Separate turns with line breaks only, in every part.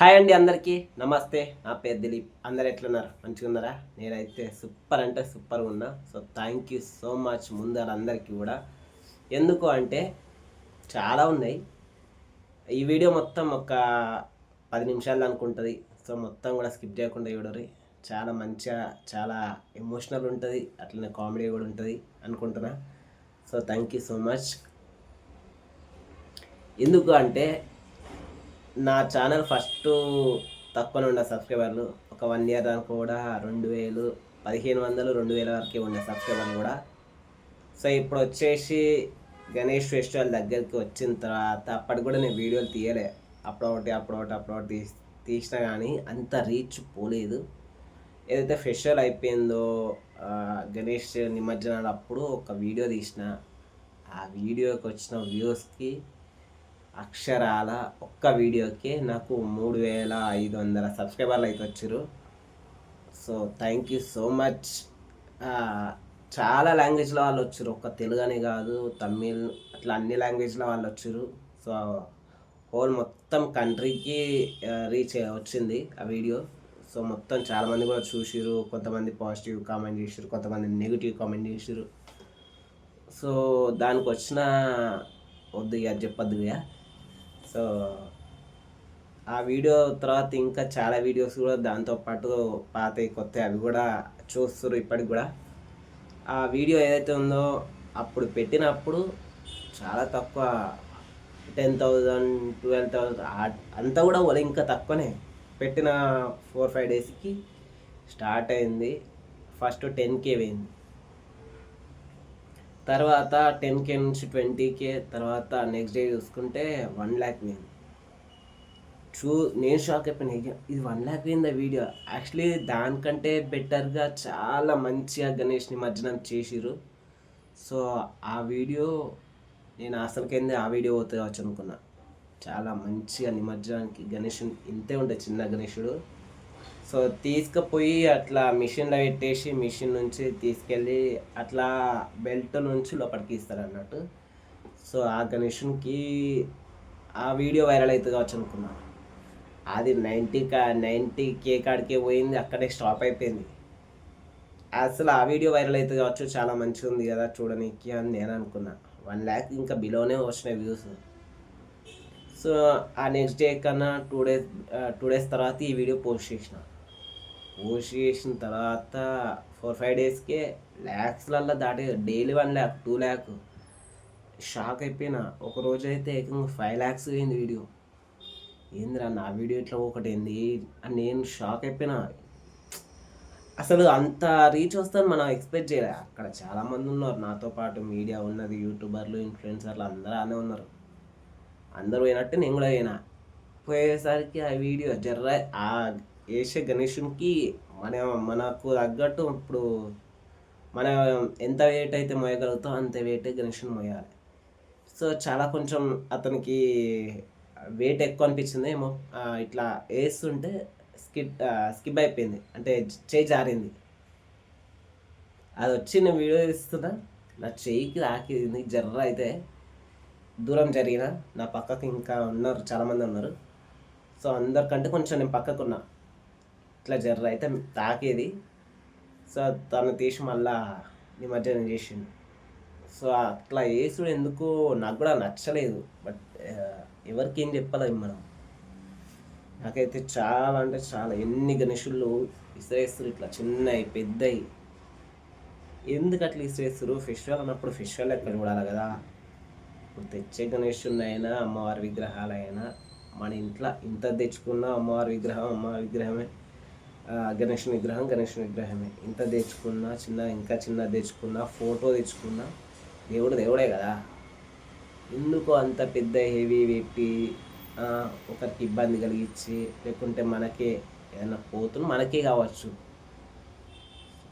Hi అండి అందరికీ. నమస్తే. నా పేరు దిలీప్. అందరు ఎట్లున్నారు? మంచిగా ఉన్నారా నేనైతే సూపర్ అంటే సూపర్గా ఉన్నా. So thank you so much ముందర అందరికీ కూడా. ఎందుకు అంటే చాలా ఉన్నాయి. ఈ వీడియో మొత్తం ఒక పది నిమిషాలు అనుకుంటుంది. సో మొత్తం కూడా స్కిప్ చేయకుండా చూడరు. చాలా మంచిగా చాలా ఎమోషనల్ ఉంటుంది. అట్లనే కామెడీ కూడా ఉంటుంది అనుకుంటున్నా. So thank you so much ఎందుకు అంటే నా ఛానల్ ఫస్ట్ తక్కువనే ఉండే సబ్స్క్రైబర్లు ఒక వన్ ఇయర్ దాకా కూడా రెండు వేలు పదిహేను వందలు రెండు వేల వరకే ఉండే సబ్స్క్రైబర్లు కూడా. సో ఇప్పుడు వచ్చేసి గణేష్ ఫెస్టివల్ దగ్గరికి వచ్చిన తర్వాత అప్పటికి కూడా నేను వీడియోలు తీయలే. అప్పుడొకటి అప్పుడొకటి అప్పుడొకటి తీసి తీసినా కానీ అంత రీచ్ పోలేదు. ఏదైతే ఫెస్టివల్ అయిపోయిందో గణేష్ నిమజ్జనాలు అప్పుడు ఒక వీడియో తీసిన ఆ వీడియోకి వచ్చిన వ్యూస్కి అక్షరాల ఒక్క వీడియోకి నాకు మూడు వేల ఐదు వందల సబ్స్క్రైబర్లు అయితే వచ్చారు so thank you so much చాలా లాంగ్వేజ్లో వాళ్ళు వచ్చారు ఒక్క తెలుగు అని కాదు తమిళ్ అట్లా అన్ని లాంగ్వేజ్లో వాళ్ళు వచ్చారు సో హోల్ మొత్తం కంట్రీకి రీచ్ వచ్చింది ఆ వీడియో. సో మొత్తం చాలామంది కూడా చూసిరు కొంతమంది పాజిటివ్ కామెంట్ చేసారు కొంతమంది నెగిటివ్ కామెంట్ చేసారు సో దానికి వచ్చిన వద్దు ఇక చెప్పొద్దు ఇక సో ఆ వీడియో తర్వాత ఇంకా చాలా వీడియోస్ కూడా దాంతోపాటు పాత కొత్త అవి కూడా చూస్తారు ఇప్పటికి కూడా. ఆ వీడియో ఏదైతే ఉందో అప్పుడు పెట్టినప్పుడు చాలా తక్కువ టెన్ థౌజండ్ ట్వెల్వ్ థౌజండ్ అంతా కూడా వాళ్ళు ఇంకా తక్కువనే. పెట్టిన ఫోర్ ఫైవ్ డేస్కి స్టార్ట్ అయింది. ఫస్ట్ టెన్ కే పోయింది. తర్వాత టెన్ కే నుంచి ట్వంటీ కే తర్వాత నెక్స్ట్ డే చూసుకుంటే వన్ ల్యాక్ పోయింది చూ నేను షాక్ అయిపోయినా. ఇది వన్ ల్యాక్ పోయిందా వీడియో యాక్చువల్లీ దానికంటే బెటర్గా చాలా మంచిగా గణేష్ నిమజ్జనం చేసిరు సో ఆ వీడియో నేను అసలుకైంది ఆ వీడియో పోతే వచ్చి అనుకున్నా. చాలా మంచిగా నిమజ్జనానికి గణేష్ ఇంతే ఉంటుంది చిన్న గణేషుడు. సో తీసుకుపోయి అట్లా మిషన్లో పెట్టేసి మిషన్ నుంచి తీసుకెళ్ళి అట్లా బెల్ట్ నుంచి లోపలికి ఇస్తారు అన్నట్టు సో ఆ గణేషన్కి ఆ వీడియో వైరల్ అవుతుంది కావచ్చు అనుకున్నాను అది నైంటీ కా నైంటీ కే కాడికే పోయింది అక్కడే స్టాప్ అయిపోయింది. అసలు ఆ వీడియో వైరల్ అవుతుంది కావచ్చు చాలా మంచిగా ఉంది కదా చూడడానికి అని నేను అనుకున్నా. వన్ ల్యాక్ ఇంకా బిలోనే వచ్చినాయి వ్యూస్. సో ఆ నెక్స్ట్ డే కన్నా టూ డేస్ టూ డేస్ తర్వాత ఈ వీడియో పోస్ట్ చేసిన. పోస్ట్ చేసిన తర్వాత ఫోర్ ఫైవ్ డేస్కే ల్యాక్స్లల్లో దాటి daily one lakh two lakh shock అయిపోయినా. ఒక రోజు అయితే ఏకంగా ఫైవ్ ల్యాక్స్ పోయింది వీడియో ఏందిరా నా వీడియో ఇట్లా ఒకటి ఏంది అని నేను షాక్ అయిపోయినా. అసలు అంత రీచ్ వస్తుందని మనం ఎక్స్పెక్ట్ చేయలే. అక్కడ చాలామంది ఉన్నారు. నాతో పాటు మీడియా ఉన్నది యూట్యూబర్లు ఇన్ఫ్లుయెన్సర్లు అందరూ అనే ఉన్నారు. అందరూ పోయినట్టు నేను కూడా పోయినా. పోయేసరికి ఆ వీడియో జర్ర ఆ వేసే గణేషునికి మన మనకు తగ్గట్టు ఇప్పుడు మనం ఎంత వెయిట్ అయితే మోయగలుగుతాం అంత వెయిట్ గణేషుని మోయాలి. సో చాలా కొంచెం అతనికి వెయిట్ ఎక్కువ అనిపించింది ఏమో. ఇట్లా వేస్తుంటే స్కిప్ స్కిప్ అయిపోయింది. అంటే చేయి జారింది. అది వచ్చి నేను వీడియో తీస్తున్నా. నా చెయ్యికి తాకింది జర్ర అయితే దూరం జరిగిన నా పక్కకి ఇంకా ఉన్నారు చాలామంది ఉన్నారు. సో అందరికంటే కొంచెం నేను పక్కకున్నా. ఇట్లా జర్ర అయితే తాకేది. సో తను తీసి మళ్ళా నిమజ్జనం చేసిండు. సో అట్లా వేసుడు ఎందుకు నాకు కూడా నచ్చలేదు. బట్ ఎవరికి ఏం చెప్పాలి మనం. నాకైతే చాలా అంటే చాలా ఎన్ని గణేషులు ఇసిరేస్తారు ఇట్లా చిన్నవి పెద్దవి ఎందుకు అట్లా ఇసిరేస్తారు ఫెస్టివల్ అన్నప్పుడు ఫెస్టివల్ ఎక్కడ చూడాలి కదా? ఇప్పుడు తెచ్చే గణేషున్నైనా అమ్మవారి విగ్రహాలైనా మన ఇంట్లో ఇంత తెచ్చుకున్న అమ్మవారి విగ్రహం అమ్మవారి విగ్రహమే ఆ, గణేషుని విగ్రహం గణేషుని విగ్రహమే. ఇంత తెచ్చుకున్నా చిన్న ఇంకా చిన్న తెచ్చుకున్నా ఫోటో తెచ్చుకున్నా దేవుడు దేవుడే కదా. ఎందుకు అంత పెద్ద హెవీ పెట్టి ఒకరికి ఇబ్బంది కలిగించి లేకుంటే మనకే ఏదైనా పోతున్న మనకే కావచ్చు.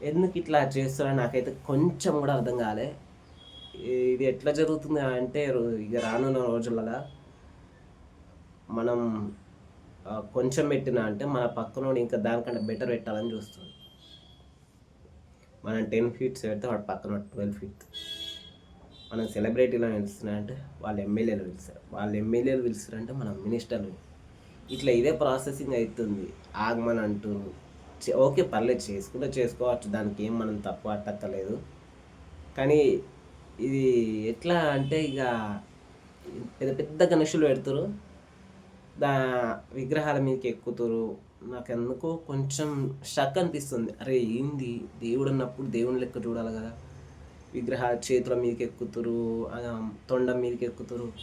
ఎందుకు ఇట్లా చేస్తారో నాకైతే కొంచెం కూడా అర్థం కాలే. ఇది ఎట్లా జరుగుతుంది అంటే ఇక రానున్న రోజులలో మనం కొంచెం పెట్టినా అంటే మన పక్కనోడు ఇంకా దానికంటే బెటర్ పెట్టాలని చూస్తుంది. మనం టెన్ ఫీట్స్ పెడితే వాడు పక్కన ట్వెల్వ్ ఫీట్. మనం సెలబ్రిటీలో పిలుస్తున్నారంటే వాళ్ళు ఎమ్మెల్యేలు పిలుస్తారు. వాళ్ళు ఎమ్మెల్యేలు పిలుస్తారంటే మనం మినిస్టర్లు. ఇట్లా ఇదే ప్రాసెసింగ్ అవుతుంది ఆగమని అంటూ చే- ఓకే పర్లేదు చేసుకుంటే చేసుకోవచ్చు. దానికి ఏం మనం తప్పు అట్టక్కలేదు కానీ ఇది ఎట్లా అంటే ఇక పెద్ద పెద్ద గణేషులు పెడతారు. దా విగ్రహాల మీదకి ఎక్కుతారు. నాకు ఎందుకో కొంచెం షక్ అనిపిస్తుంది. అరే ఏంది? దేవుడు అన్నప్పుడు దేవుని లెక్క చూడాలి కదా. విగ్రహాల చేతుల మీదకి ఎక్కుతారు. తొండం మీదకి ఎక్కుతారు.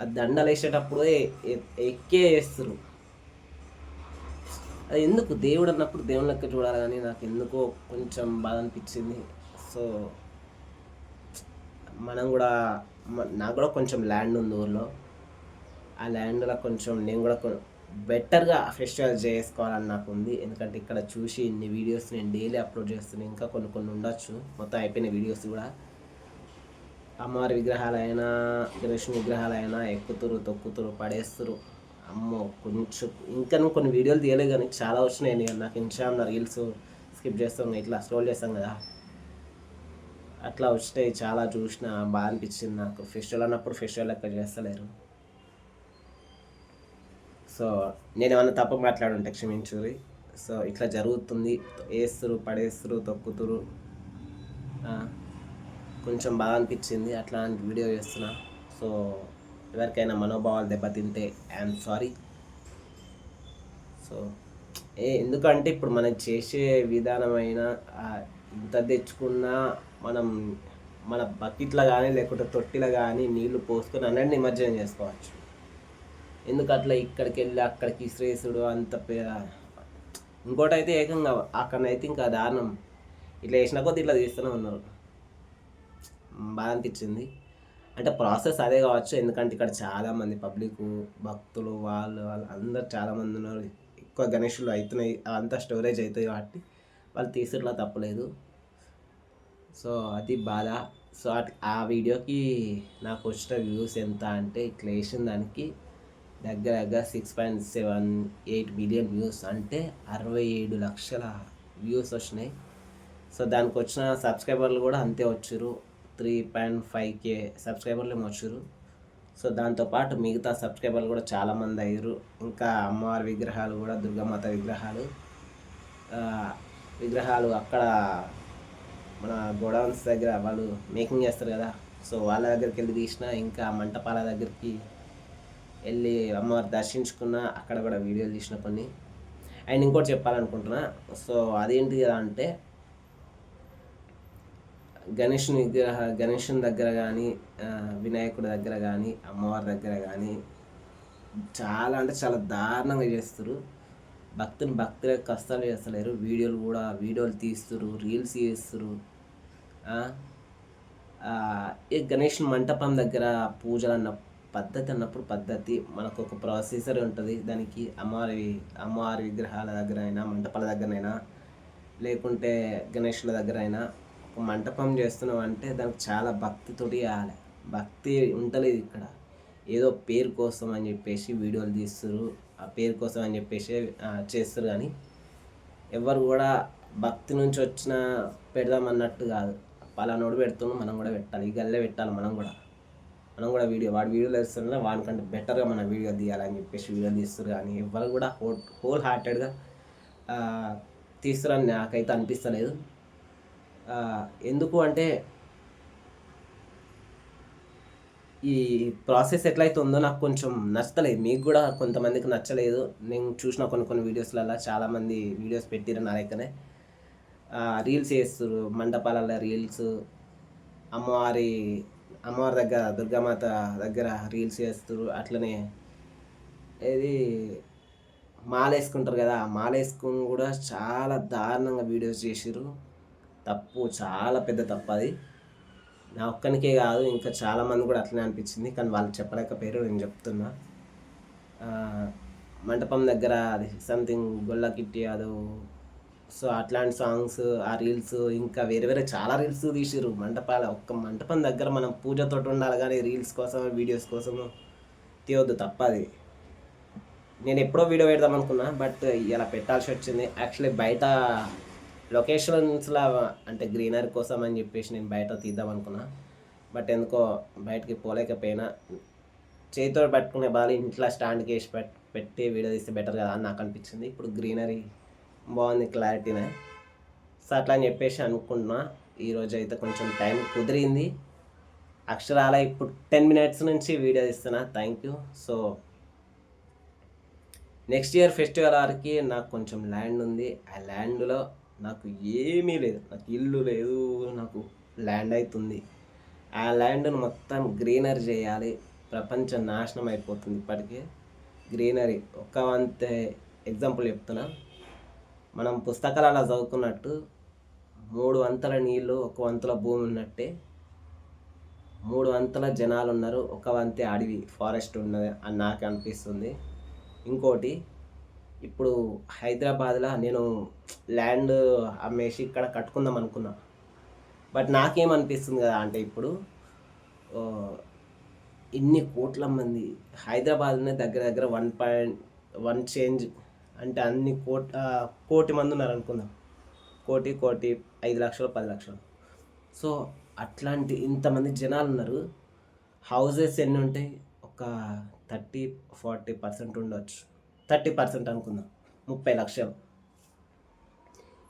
ఆ దండలు వేసేటప్పుడే ఎక్కే వేస్తారు. అది ఎందుకు? దేవుడు అన్నప్పుడు దేవుని లెక్క చూడాలి కానీ నాకు ఎందుకో కొంచెం బాధ అనిపించింది. సో మనం కూడా నాకు కూడా కొంచెం ల్యాండ్ ఉంది ఊర్లో. ఆ ల్యాండ్లో కొంచెం నేను కూడా బెటర్గా ఫెస్టివల్ చేసుకోవాలని నాకు ఉంది. ఎందుకంటే ఇక్కడ చూసి ఇన్ని వీడియోస్ నేను డైలీ అప్లోడ్ చేస్తున్నాను ఇంకా కొన్ని కొన్ని ఉండొచ్చు. మొత్తం అయిపోయిన వీడియోస్ కూడా. అమ్మవారి విగ్రహాలైనా గణేష్ విగ్రహాలైనా ఎక్కుతురు తొక్కుతురు పడేస్తురు. అమ్మో కొంచెం ఇంకా కొన్ని వీడియోలు తీయలేదు కానీ చాలా వచ్చినాయి. నేను నాకు ఇన్స్టాగ్రామ్లో రీల్స్ స్కిప్ చేస్తాం ఇట్లా స్క్రోల్ చేస్తాం కదా. అట్లా వచ్చినాయి చాలా చూసిన బాగా అనిపించింది నాకు. ఫెస్టివల్ అన్నప్పుడు ఫెస్టివల్ లెక్క చేస్తలేరు. సో నేను ఏమన్నా తప్పు మాట్లాడుంటే క్షమించురి సో ఇట్లా జరుగుతుంది. వేస్తురు పడేస్తురు తొక్కుతురు కొంచెం బాగా అనిపించింది. అట్లాంటి వీడియో చేస్తున్నా. సో ఎవరికైనా మనోభావాలు దెబ్బతింటే ఐఎమ్ సారీ సో ఏ ఎందుకంటే ఇప్పుడు మనం చేసే విధానమైన ఇంత తెచ్చుకున్నా మనం మన బకెట్లో కానీ లేకుంటే తొట్టిలో కానీ నీళ్ళు పోసుకొని అన్నీ నిమజ్జనం చేసుకోవచ్చు. ఎందుకు అట్లా ఇక్కడికి వెళ్ళి అక్కడికి ఇసిరేసుడు అంత పే ఇంకోటి అయితే ఏకంగా అక్కడనైతే ఇంకా దారుణం. ఇట్లా వేసిన కొద్ది ఇట్లా తీస్తూనే ఉన్నారు. బాగా అనిపించింది. అంటే ప్రాసెస్ అదే కావచ్చు. ఎందుకంటే ఇక్కడ చాలామంది పబ్లిక్ భక్తులు వాళ్ళు వాళ్ళు అందరు చాలామంది ఉన్నారు. ఎక్కువ గణేషులు అవుతున్నాయి. అంతా స్టోరేజ్ అవుతాయి కాబట్టి వాళ్ళు తీసేట్లా తప్పలేదు. సో అది బాధ. సో అట్- ఆ వీడియోకి నాకు వచ్చిన వ్యూస్ ఎంత అంటే ఇట్లా వేసిన దానికి దగ్గర దగ్గర six point seven eight million views అంటే అరవై ఏడు లక్షల వ్యూస్ వచ్చినాయి. సో దానికి వచ్చిన సబ్స్క్రైబర్లు కూడా అంతే వచ్చారు. త్రీ పాయింట్ ఫైవ్ కే సబ్స్క్రైబర్లు ఏమో వచ్చారు. సో దాంతోపాటు మిగతా సబ్స్క్రైబర్లు కూడా చాలామంది అయ్యారు. ఇంకా అమ్మవారి విగ్రహాలు కూడా దుర్గామాత విగ్రహాలు విగ్రహాలు అక్కడ మన గోడౌన్స్ దగ్గర వాళ్ళు మేకింగ్ చేస్తారు కదా. సో వాళ్ళ దగ్గరికి వెళ్ళి తీసిన ఇంకా మంటపాల దగ్గరికి వెళ్ళి అమ్మవారు దర్శించుకున్న అక్కడ కూడా వీడియోలు తీసిన కొన్ని. అండ్ ఇంకోటి చెప్పాలనుకుంటున్నా సో అదేంటి కదా అంటే గణేషుని విగ్రహ గణేషుని దగ్గర కానీ వినాయకుడి దగ్గర కానీ అమ్మవారి దగ్గర కానీ చాలా అంటే చాలా దారుణంగా చేస్తారు. భక్తుని భక్తులే కష్టాలు చేస్తలేరు. వీడియోలు కూడా వీడియోలు తీస్తారు రీల్స్ చేస్తారు ఈ గణేష్ మంటపం దగ్గర పూజలు అన్న పద్ధతి అన్నప్పుడు పద్ధతి మనకు ఒక ప్రాసెసర్ ఉంటుంది. దానికి అమ్మవారి అమ్మవారి విగ్రహాల దగ్గర అయినా మంటపాల దగ్గరైనా లేకుంటే గణేషుల దగ్గర అయినా ఒక మంటపం చేస్తున్నాం అంటే దానికి చాలా భక్తితోటి చేయాలి. భక్తి ఉండలేదు ఇక్కడ. ఏదో పేరు కోసం అని చెప్పేసి వీడియోలు తీస్తారు ఆ పేరు కోసం అని చెప్పేసి చేస్తారు కానీ ఎవరు కూడా భక్తి నుంచి వచ్చిన పెడదాం అన్నట్టు కాదు. పలానోడు పెడుతున్నాం మనం కూడా పెట్టాలి. ఈ గల్లే పెట్టాలి మనం కూడా. మనం కూడా వీడియో వాడి వీడియోలు వేస్తున్నా వాడికంటే బెటర్గా మన వీడియో తీయాలని చెప్పేసి వీడియో తీస్తారు కానీ ఎవరు కూడా హోల్ హోల్ హార్టెడ్గా తీస్తారని నాకైతే అనిపిస్తలేదు. ఎందుకు అంటే ఈ ప్రాసెస్ ఎట్లయితే ఉందో నాకు కొంచెం నచ్చలేదు. మీకు కూడా కొంతమందికి నచ్చలేదు. నేను చూసిన కొన్ని కొన్ని వీడియోస్లలో చాలామంది వీడియోస్ పెట్టిరు నా దగ్గరనే రీల్స్ చేస్తారు మండపాలలో రీల్స్ అమ్మవారి అమ్మవారి దగ్గర దుర్గామాత దగ్గర రీల్స్ చేస్తారు అట్లనే. ఇది మాల వేసుకుంటారు కదా మాల వేసుకుని కూడా చాలా దారుణంగా వీడియోస్ చేసారు తప్పు చాలా పెద్ద తప్పు అది. నా ఒక్కనికే కాదు ఇంకా చాలామంది కూడా అట్లనే అనిపించింది కానీ వాళ్ళు చెప్పలేకపోయారు నేను చెప్తున్నా. మంటపం దగ్గర అది సంథింగ్ గొల్ల కిట్టి అదో సో అట్లాంటి సాంగ్స్ ఆ రీల్స్ ఇంకా వేరే వేరే చాలా రీల్స్ తీసిర్రు. మంటపాల ఒక్క మంటపం దగ్గర మనం పూజతో ఉండాలి కానీ రీల్స్ కోసం వీడియోస్ కోసం తీయొద్దు తప్పది. నేను ఎప్పుడో వీడియో పెడదాం అనుకున్నా బట్ ఇలా పెట్టాల్సి వచ్చింది. యాక్చువల్లీ బయట లొకేషన్స్లో అంటే గ్రీనరీ కోసం అని చెప్పేసి నేను బయట తీద్దాం అనుకున్నా. బట్ ఎందుకో బయటకి పోలేకపోయినా. చేతితో పట్టుకునే బాగా ఇంట్లో స్టాండ్కి వేసి పెట్టి వీడియో తీస్తే బెటర్ కదా అని నాకు అనిపించింది. ఇప్పుడు గ్రీనరీ బాగుంది క్లారిటీనే. సో అట్లా అని చెప్పేసి అనుకుంటున్నా ఈరోజు అయితే కొంచెం టైం కుదిరింది. అక్షరాల ఇప్పుడు టెన్ మినిట్స్ నుంచి వీడియో ఇస్తున్నా thank you so next year festival వరకు నాకు కొంచెం ల్యాండ్ ఉంది. ఆ ల్యాండ్లో నాకు ఏమీ లేదు. నాకు ఇల్లు లేదు. నాకు ల్యాండ్ అవుతుంది ఆ ల్యాండ్ను మొత్తం గ్రీనరీ చేయాలి. ప్రపంచం నాశనం అయిపోతుంది ఇప్పటికే. గ్రీనరీ ఒక వంతే ఎగ్జాంపుల్ చెప్తున్నా. మనం పుస్తకాలలో చదువుకున్నట్టు మూడు వంతుల నీళ్ళు ఒక వంతుల భూమి ఉన్నట్టే మూడు వంతుల జనాలు ఉన్నారు ఒక వంతే అడవి ఫారెస్ట్ ఉన్నది అని నాకు అనిపిస్తుంది. ఇంకోటి ఇప్పుడు హైదరాబాద్లో నేను ల్యాండ్ అమ్మేసి ఇక్కడ కట్టుకుందాం అనుకున్నా. బట్ నాకేమనిపిస్తుంది కదా అంటే ఇప్పుడు ఇన్ని కోట్ల మంది హైదరాబాద్నే దగ్గర దగ్గర వన్ పాయింట్ వన్ చేంజ్ అంటే అన్ని కోటి కోటి మంది ఉన్నారు అనుకుందాం కోటి కోటి ఐదు లక్షలు పది లక్షలు. సో అట్లాంటి ఇంతమంది జనాలు ఉన్నారు. హౌజెస్ ఎన్ని ఉంటాయి ఒక థర్టీ ఫార్టీ పర్సెంట్ ఉండవచ్చు థర్టీ పర్సెంట్ అనుకుందాం. ముప్పై లక్షలు.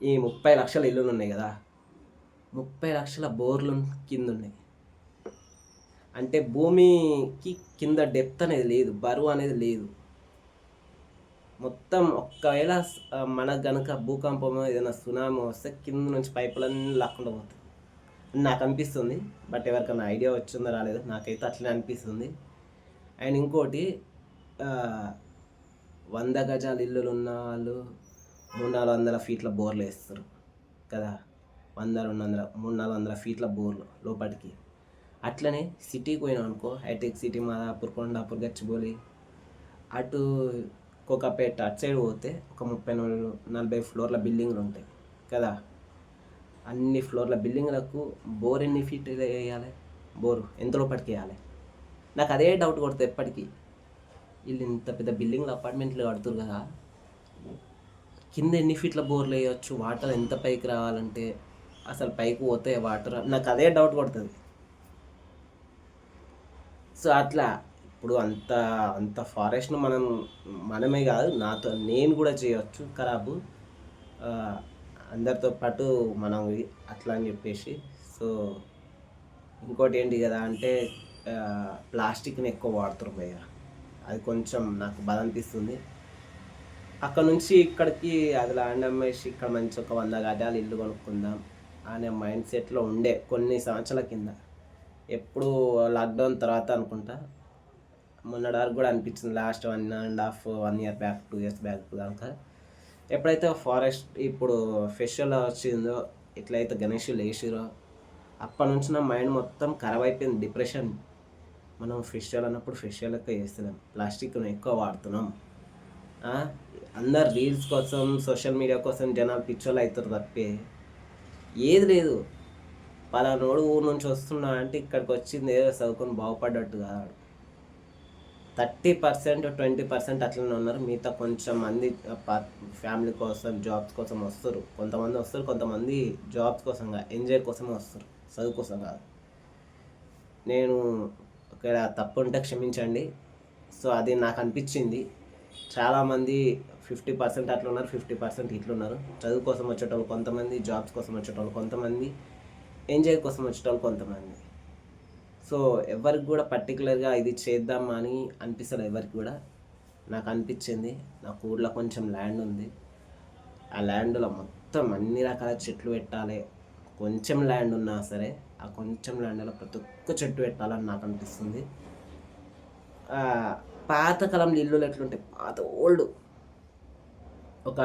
ఈ ముప్పై లక్షల ఇల్లులు ఉన్నాయి కదా. ముప్పై లక్షల బోర్లు కింద ఉన్నాయి. అంటే భూమికి కింద డెప్త్ అనేది లేదు. బరువు అనేది లేదు. మొత్తం ఒక్కవేళ మనకు గనక భూకంపం ఏదైనా సునామీ వస్తే కింద నుంచి పైపులన్నీ లాక్కుండా పోతాయి. నాకు అనిపిస్తుంది బట్ ఎవరికైనా ఐడియా వచ్చిందో రాలేదు నాకైతే అట్లనే అనిపిస్తుంది. అండ్ ఇంకోటి వంద గజాల ఇల్లులు ఉన్న వాళ్ళు మూడు నాలుగు వందల ఫీట్ల బోర్లు వేస్తారు కదా. వంద రెండు వందల మూడు నాలుగు వందల ఫీట్ల బోర్లు లోపలికి. అట్లనే సిటీకి పోయినాం అనుకో హైటెక్ సిటీ మాదాపూర్ కొండాపూర్ గచ్చిబౌలి అటు కోకాపేట అటు సైడ్ పోతే ఒక ముప్పై నాలుగు నలభై ఫ్లోర్ల బిల్డింగ్లు ఉంటాయి కదా. అన్ని ఫ్లోర్ల బిల్డింగ్లకు బోర్ ఎన్ని ఫీట్ వేయాలి? బోరు ఎంత లోపలికి వేయాలి? నాకు అదే డౌట్ కొడుతుంది ఎప్పటికీ. వీళ్ళు ఇంత పెద్ద బిల్డింగ్లు అపార్ట్మెంట్లు కడుతురు కదా. కింద ఎన్ని ఫీట్ల బోర్లు వేయచ్చు? వాటర్ ఎంత పైకి రావాలంటే అసలు పైకి పోతే వాటర్ నాకు అదే డౌట్ కొడుతుంది. సో అట్లా ఇప్పుడు అంత అంత ఫారెస్ట్ను మనం మనమే కాదు నాతో నేను కూడా చేయవచ్చు ఖరాబు. అందరితో పాటు మనం అట్లా అని చెప్పేసి. సో ఇంకోటి ఏంటి కదా అంటే ప్లాస్టిక్ని ఎక్కువ వాడుతారు భయ్య అది కొంచెం నాకు బాధ అనిపిస్తుంది అక్కడ నుంచి ఇక్కడికి అది ల్యాండ్ అమ్మేసి ఇక్కడ మంచి ఒక వంద గజాలు ఇల్లు కొనుక్కుందాం అనే మైండ్ సెట్లో ఉండే కొన్ని సంవత్సరాల కింద. ఎప్పుడు లాక్డౌన్ తర్వాత అనుకుంటా. మొన్నటి వరకు కూడా అనిపించింది. Last one and half one year back two years back దాకా. ఎప్పుడైతే ఫారెస్ట్ ఇప్పుడు ఫెస్టివల్ వచ్చిందో ఎట్లయితే గణేష్ లేచిరో అప్పటి నుంచి నా మైండ్ మొత్తం ఖరాబ్ అయిపోయింది. డిప్రెషన్ మనం ఫెస్టివల్ అన్నప్పుడు ఫెస్టివల్ ఎక్కువ చేస్తున్నాం ప్లాస్టిక్ ఎక్కువ వాడుతున్నాం. అందరు రీల్స్ కోసం సోషల్ మీడియా కోసం జనాలు పిచ్చోళ్ళు అవుతారు తప్పే. ఏది లేదు. పలానోడు ఊరు నుంచి వస్తున్నా అంటే ఇక్కడికి వచ్చింది ఏదో చదువుకొని బాగుపడ్డట్టు కాదు థర్టీ పర్సెంట్ ట్వంటీ పర్సెంట్ అట్లనే ఉన్నారు. మిగతా కొంచెం మంది ఫ్యామిలీ కోసం జాబ్స్ కోసం వస్తారు. కొంతమంది వస్తారు కొంతమంది జాబ్స్ కోసం కాదు ఎంజాయ్ కోసమే వస్తారు. చదువు కోసం కాదు. నేను ఇక్కడ తప్పు ఉంటే క్షమించండి. సో అది నాకు అనిపించింది. చాలామంది ఫిఫ్టీ పర్సెంట్ అట్లా ఉన్నారు ఫిఫ్టీ పర్సెంట్ ఇట్లున్నారు చదువు కోసం వచ్చేటోళ్ళు కొంతమంది జాబ్స్ కోసం వచ్చేటోళ్ళు కొంతమంది ఎంజాయ్ కోసం వచ్చేటోళ్ళు కొంతమంది. సో ఎవరికి కూడా పర్టికులర్గా ఇది చేద్దామా అని అనిపిస్తుంది ఎవరికి కూడా. నాకు అనిపించింది నాకు ఊర్లో కొంచెం ల్యాండ్ ఉంది. ఆ ల్యాండ్లో మొత్తం అన్ని రకాల చెట్లు పెట్టాలి. కొంచెం ల్యాండ్ ఉన్నా సరే ఆ కొంచెం ల్యాండ్లో ప్రతి ఒక్క చెట్టు పెట్టాలని నాకు అనిపిస్తుంది. ఆ, పాతకాలంలో ఇల్లులు ఎట్లుంటాయి పాత ఓల్డ్ ఒక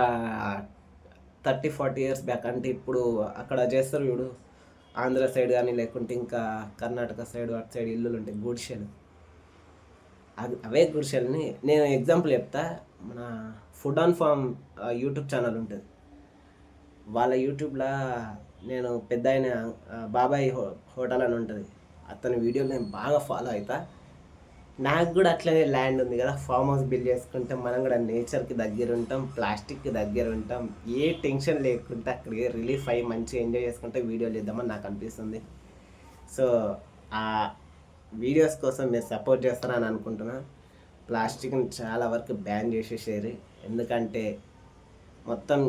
థర్టీ ఫార్టీ ఇయర్స్ బ్యాక్ అంటే ఇప్పుడు అక్కడ చేస్తారు చూడు. ఆంధ్ర సైడ్ కానీ లేకుంటే ఇంకా కర్ణాటక సైడ్ అటు సైడ్ ఇల్లులు ఉంటాయి గుడిసెలు. అవి అవే గుడిసెల్ని నేను ఎగ్జాంపుల్ చెప్తా. మన food on farm YouTube channel ఉంటుంది. వాళ్ళ యూట్యూబ్లో నేను పెద్ద ఆయన బాబాయ్ హో హోటల్ అని ఉంటుంది. అతని వీడియోలు నేను బాగా ఫాలో అవుతా నాకు కూడా అట్లనే ల్యాండ్ ఉంది కదా. ఫామ్ హౌస్ బిల్డ్ చేసుకుంటే మనం కూడా నేచర్కి దగ్గర ఉంటాం ప్లాస్టిక్కి దగ్గర ఉంటాం. ఏ టెన్షన్ లేకుండా అక్కడికి రిలీఫ్ అయ్యి మంచిగా ఎంజాయ్ చేసుకుంటే వీడియోలు ఇద్దామని నాకు అనిపిస్తుంది. సో ఆ వీడియోస్ కోసం మీరు సపోర్ట్ చేస్తారని అనుకుంటున్నా. ప్లాస్టిక్ని చాలా వరకు బ్యాన్ చేసేసేది ఎందుకంటే మొత్తం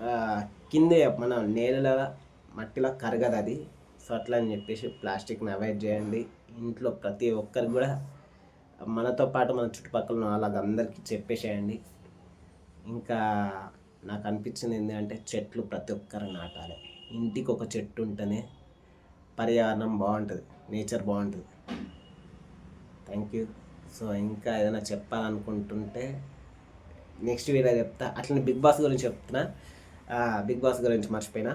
కింద కిందే మన నేలలో మట్టిలో కరగదు అది. సో అట్లా అని చెప్పేసి ప్లాస్టిక్ని అవాయిడ్ చేయండి. ఇంట్లో ప్రతి ఒక్కరికి కూడా మనతో పాటు మన చుట్టుపక్కల అలాగ అందరికీ చెప్పేసేయండి. ఇంకా నాకు అనిపించింది ఏంటంటే చెట్లు ప్రతి ఒక్కరు నాటాలి. ఇంటికి ఒక చెట్టు ఉంటేనే పర్యావరణం బాగుంటుంది నేచర్ బాగుంటుంది. థ్యాంక్ యూ సో ఇంకా ఏదైనా చెప్పాలనుకుంటుంటే నెక్స్ట్ వీడియో చెప్తా. అట్లనే బిగ్ బాస్ గురించి చెప్తున్నా. బిగ్ బాస్ గురించి మర్చిపోయినా.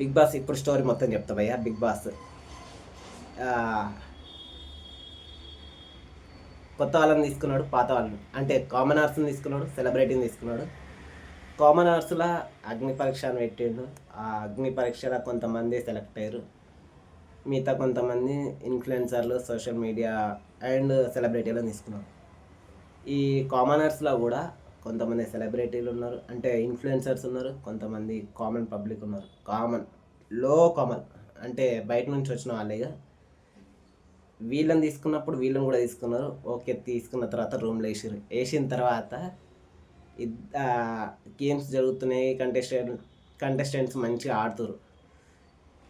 బిగ్ బాస్ ఇప్పుడు స్టోరీ మొత్తం చెప్తా భయ్యా బిగ్ బాస్. కొత్త వాళ్ళని తీసుకున్నాడు పాత వాళ్ళని. అంటే కామన్ ఆర్ట్స్ని తీసుకున్నాడు సెలబ్రిటీని తీసుకున్నాడు. కామన్ ఆర్ట్స్లో అగ్ని పరీక్ష అని పెట్టిండు. ఆ అగ్ని పరీక్షలో కొంతమంది సెలెక్ట్ అయ్యారు. మిగతా కొంతమంది ఇన్ఫ్లుయెన్సర్లు సోషల్ మీడియా అండ్ సెలబ్రిటీలను తీసుకున్నారు. ఈ కామనర్స్లో కూడా కొంతమంది సెలబ్రిటీలు ఉన్నారు. అంటే ఇన్ఫ్లుయెన్సర్స్ ఉన్నారు కొంతమంది కామన్ పబ్లిక్ ఉన్నారు. కామన్లో కామన్ అంటే బయట నుంచి వచ్చిన వాళ్ళేగా వీళ్ళని తీసుకున్నప్పుడు వీళ్ళని కూడా తీసుకున్నారు. ఓకే తీసుకున్న తర్వాత రూమ్లో వేసారు వేసిన తర్వాత గేమ్స్ జరుగుతున్నాయి కంటెస్టెంట్ కంటెస్టెంట్స్ మంచిగా ఆడుతారు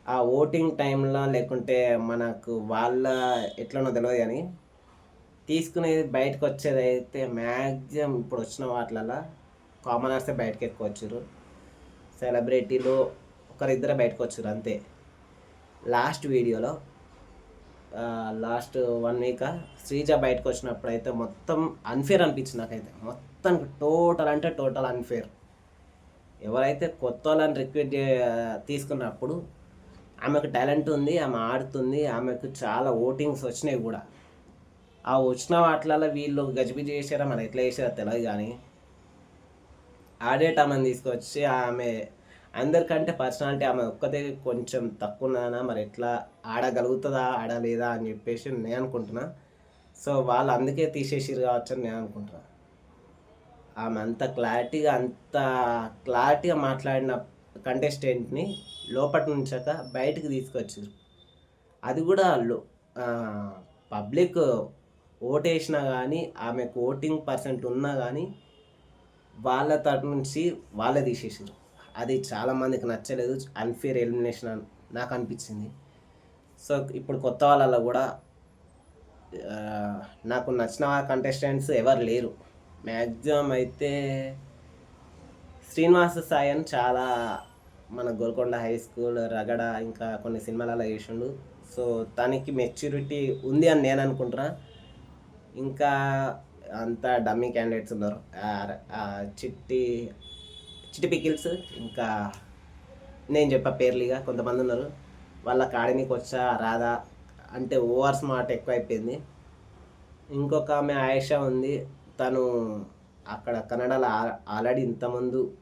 ఆ ఓటింగ్ టైంలో లేకుంటే మనకు వాళ్ళ ఎట్లనో తెలియదు కానీ తీసుకునేది బయటకు వచ్చేది అయితే మ్యాక్సిమం ఇప్పుడు వచ్చిన వాటిలలో కామనర్సే బయటకు ఎక్కువ వచ్చారు సెలబ్రిటీలు ఒకరిద్దరే బయటకు వచ్చారు అంతే. లాస్ట్ వీడియోలో లాస్ట్ వన్ వీక్ శ్రీజ బయటకు వచ్చినప్పుడు అయితే మొత్తం అన్ఫేర్ అనిపించింది నాకైతే. మొత్తం టోటల్ అంటే టోటల్ అన్ఫేర్ ఎవరైతే కొత్త వాళ్ళని రిక్వెస్ట్ తీసుకున్నప్పుడు ఆమెకు టాలెంట్ ఉంది ఆమె ఆడుతుంది ఆమెకు చాలా ఓటింగ్స్ వచ్చినాయి కూడా. ఆ వచ్చిన వాటిలలో వీళ్ళు గజిబిజి చేశారా మరి ఎట్లా చేశారో తెలియదు కానీ ఆడేట ఆమెను తీసుకొచ్చి ఆమె అందరికంటే పర్సనాలిటీ ఆమె ఒక్కదే కొంచెం తక్కువ ఉన్నదనా మరి ఎట్లా ఆడగలుగుతుందా ఆడలేదా అని చెప్పేసి నేను అనుకుంటున్నా. సో వాళ్ళు అందుకే తీసేసిరు కావచ్చు అని నేను అనుకుంటున్నా. ఆమె అంత క్లారిటీగా అంత క్లారిటీగా మాట్లాడిన కంటెస్టెంట్ని లోపటి నుంచాక బయటకు తీసుకొచ్చారు అది కూడా పబ్లిక్ ఓటేసినా కానీ ఆమెకు ఓటింగ్ పర్సెంట్ ఉన్నా కానీ వాళ్ళ తరపు నుంచి వాళ్ళే తీసేసారు అది చాలామందికి నచ్చలేదు. అన్ఫేర్ ఎలిమినేషన్ అని నాకు అనిపించింది. సో ఇప్పుడు కొత్త వాళ్ళలో కూడా నాకు నచ్చిన కంటెస్టెంట్స్ ఎవరు లేరు. మ్యాక్సిమం అయితే శ్రీనివాస సాయి అని చాలా మన గోల్కొండ హై స్కూల్ రగడ ఇంకా కొన్ని సినిమాలలో చేసిండు. సో తనకి మెచ్యూరిటీ ఉంది అని నేను అనుకుంటున్నా. ఇంకా అంతా డమ్మీ క్యాండిడేట్స్ ఉన్నారు. చిట్టి చిట్టి పికిల్స్ ఇంకా నేను చెప్పా పేర్లిగా కొంతమంది ఉన్నారు. వాళ్ళ కాడనీకి వచ్చా రాదా అంటే ఓవర్ స్మార్ట్ ఎక్కువ అయిపోయింది ఇంకొక ఆమె ఆయేషా ఉంది. తను అక్కడ కన్నడలో ఆ- ఆల్రెడీ ఇంతమందు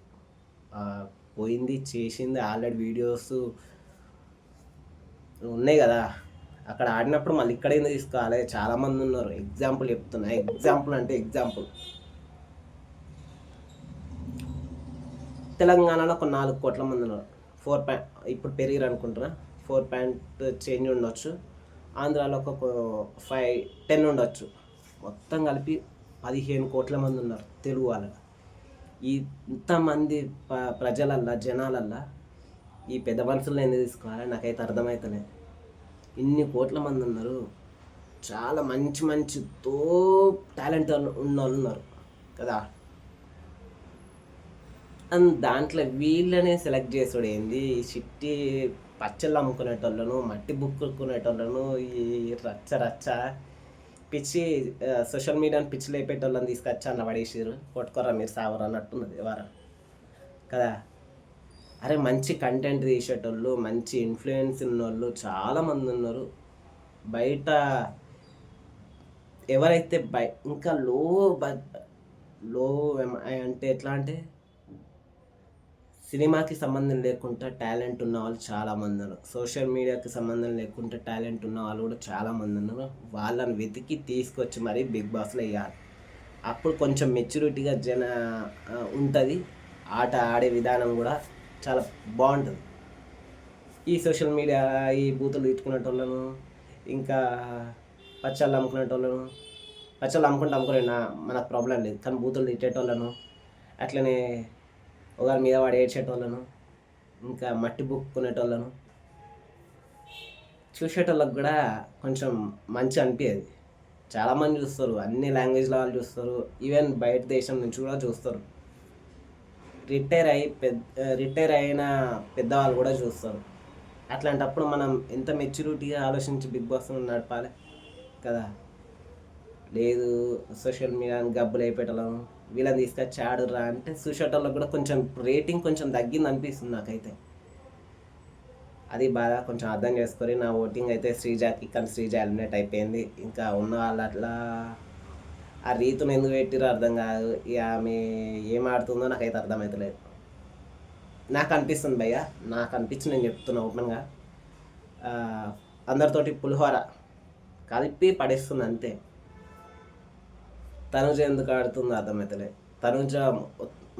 పోయింది చేసింది ఆల్రెడీ వీడియోస్ ఉన్నాయి కదా. అక్కడ ఆడినప్పుడు మళ్ళీ ఇక్కడ ఎందుకు తీసుకోవాలి? చాలామంది ఉన్నారు. ఎగ్జాంపుల్ చెప్తున్నా. ఎగ్జాంపుల్ అంటే ఎగ్జాంపుల్ తెలంగాణలో ఒక నాలుగు కోట్ల మంది ఉన్నారు. ఫోర్ పాయింట్ ఇప్పుడు పెరిగారు అనుకుంటున్నా. ఫోర్ పాయింట్ చేంజ్ ఉండొచ్చు. ఆంధ్రాలో ఒక ఫైవ్ టెన్ ఉండొచ్చు. మొత్తం కలిపి పదిహేను కోట్ల మంది ఉన్నారు తెలుగు వాళ్ళు. ఈ ఇంతమంది ప ప్రజలల్లా జనాలల్లా ఈ పెద్ద మనుషులను ఎందుకు తీసుకోవాలి? నాకైతే అర్థమవుతలే ఇన్ని కోట్ల మంది ఉన్నారు. చాలా మంచి మంచి తో టాలెంట్ ఉన్న వాళ్ళు ఉన్నారు. కదా? అండ్ దాంట్లో వీళ్ళనే సెలెక్ట్ చేసుడు ఏంది? ఈ చిట్టి పచ్చళ్ళు అమ్ముకునేటోళ్ళను మట్టి బుక్కుకునేటోళ్ళను ఈ రచ్చ రచ్చ పిచ్చి సోషల్ మీడియాని పిచ్చి లేపేటోళ్ళని తీసుకొచ్చి అన్న పడేసారు కొట్టుకోరా మీరు సావరు అన్నట్టున్నది వారు కదా? అరే మంచి కంటెంట్ తీసేటోళ్ళు మంచి ఇన్ఫ్లుయెన్స్ ఉన్నోళ్ళు చాలామంది ఉన్నారు. బయట ఎవరైతే బై ఇంకా లో బ లో అంటే ఎట్లా అంటే సినిమాకి సంబంధం లేకుండా టాలెంట్ ఉన్న వాళ్ళు చాలామంది ఉన్నారు సోషల్ మీడియాకి సంబంధం లేకుండా టాలెంట్ ఉన్న వాళ్ళు కూడా చాలామంది ఉన్నారు వాళ్ళని వెతికి తీసుకొచ్చి మరీ బిగ్ బాస్లో వేయాలి అప్పుడు కొంచెం మెచ్యూరిటీగా జన ఉంటుంది. ఆట ఆడే విధానం కూడా చాలా బాగుంటుంది. ఈ సోషల్ మీడియా ఈ బూతులు తిట్టుకునేటోళ్ళను ఇంకా పచ్చళ్ళు అమ్ముకునేటోళ్ళను పచ్చళ్ళు అమ్ముకుంటే అమ్ముకోలేనా? మనకు ప్రాబ్లం లేదు. కానీ బూతులు తిట్టేటోళ్ళను అట్లనే ఒకరి మీద వాడు ఏడ్చేటోళ్ళను ఇంకా మట్టి బుక్కునేటోళ్ళను చూసేటోళ్ళకి కూడా కొంచెం మంచి అనిపించేది చాలామంది చూస్తారు అన్ని లాంగ్వేజ్ల వాళ్ళు చూస్తారు ఈవెన్ బయట దేశం నుంచి కూడా చూస్తారు. రిటైర్ అయి పెద్ద రిటైర్ అయిన పెద్దవాళ్ళు కూడా చూస్తారు. అట్లాంటప్పుడు మనం ఎంత మెచ్యూరిటీగా ఆలోచించి బిగ్ బాస్ నడపాలి కదా? లేదు సోషల్ మీడియాని గబ్బులు అయిపెట్టలేము వీళ్ళని తీసుకొచ్చి ఆడురా అంటే చూసేటోళ్ళకి కూడా కొంచెం రేటింగ్ కొంచెం తగ్గింది అనిపిస్తుంది నాకైతే. అది బాగా కొంచెం అర్థం చేసుకొని నా ఓటింగ్ అయితే శ్రీజాకి కానీ శ్రీజ ఎలిమినేట్ అయిపోయింది. ఇంకా ఉన్న వాళ్ళు అట్లా ఆ రీతును ఎందుకు పెట్టిరో అర్థం కాదు. ఇక ఆమె ఏం ఆడుతుందో నాకైతే అర్థమవుతలేదు నాకు అనిపిస్తుంది భయ్య నాకు అనిపించి నేను చెప్తున్నా ఓపెన్గా. అందరితోటి పులిహోర. కలిపి పడేస్తుంది అంతే. తనుజ ఎందుకు ఆడుతుందో అర్థమవుతలే తనుజ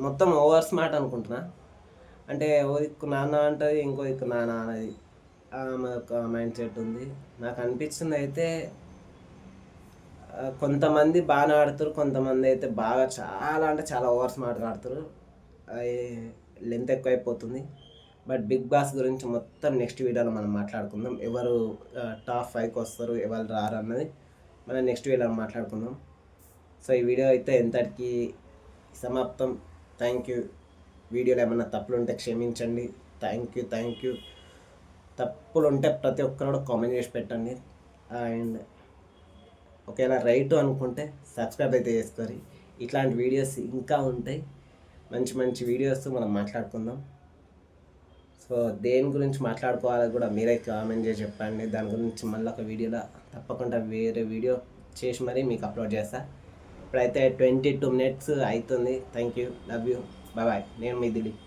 మొత్తం ఓవర్ స్మార్ట్ అనుకుంటున్నా. అంటే ఓ దిక్కు నాన్న అంటది ఇంకో దిక్కు నాన్న అనేది ఆమె ఒక మైండ్ సెట్ ఉంది. నాకు అనిపించింది అయితే కొంతమంది బాగానే ఆడుతారు కొంతమంది అయితే బాగా చాలా అంటే చాలా ఓవర్ స్మార్ట్గా ఆడుతారు. లెంత్ ఎక్కువైపోతుంది. బట్ బిగ్ బాస్ గురించి మొత్తం నెక్స్ట్ వీడియోలో మనం మాట్లాడుకుందాం. ఎవరు టాప్ ఫైవ్కి వస్తారు ఎవరు రారు అన్నది మనం నెక్స్ట్ వీడియోలో మాట్లాడుకుందాం. సో ఈ వీడియో అయితే ఎంతటికి సమాప్తం. థ్యాంక్ యూ వీడియోలో ఏమైనా తప్పులు ఉంటే క్షమించండి. థ్యాంక్ యూ థ్యాంక్ యూ తప్పులు ఉంటే ప్రతి ఒక్కరు కూడా కామెంట్ చేసి పెట్టండి. అండ్ ఒకవేళ రైట్ అనుకుంటే సబ్స్క్రైబ్ అయితే చేసుకోరి ఇట్లాంటి వీడియోస్ ఇంకా ఉంటాయి. మంచి మంచి వీడియోస్ మనం మాట్లాడుకుందాం. సో దేని గురించి మాట్లాడుకోవాలో కూడా మీరే కామెంట్ చేసి చెప్పండి. దాని గురించి మళ్ళీ ఒక వీడియోలో తప్పకుండా వేరే వీడియో చేసి మరీ మీకు అప్లోడ్ చేస్తాను ఇప్పుడైతే ట్వంటీ టూ మినిట్స్ అవుతుంది. Thank you love you bye bye నేను మీ దిలీప్.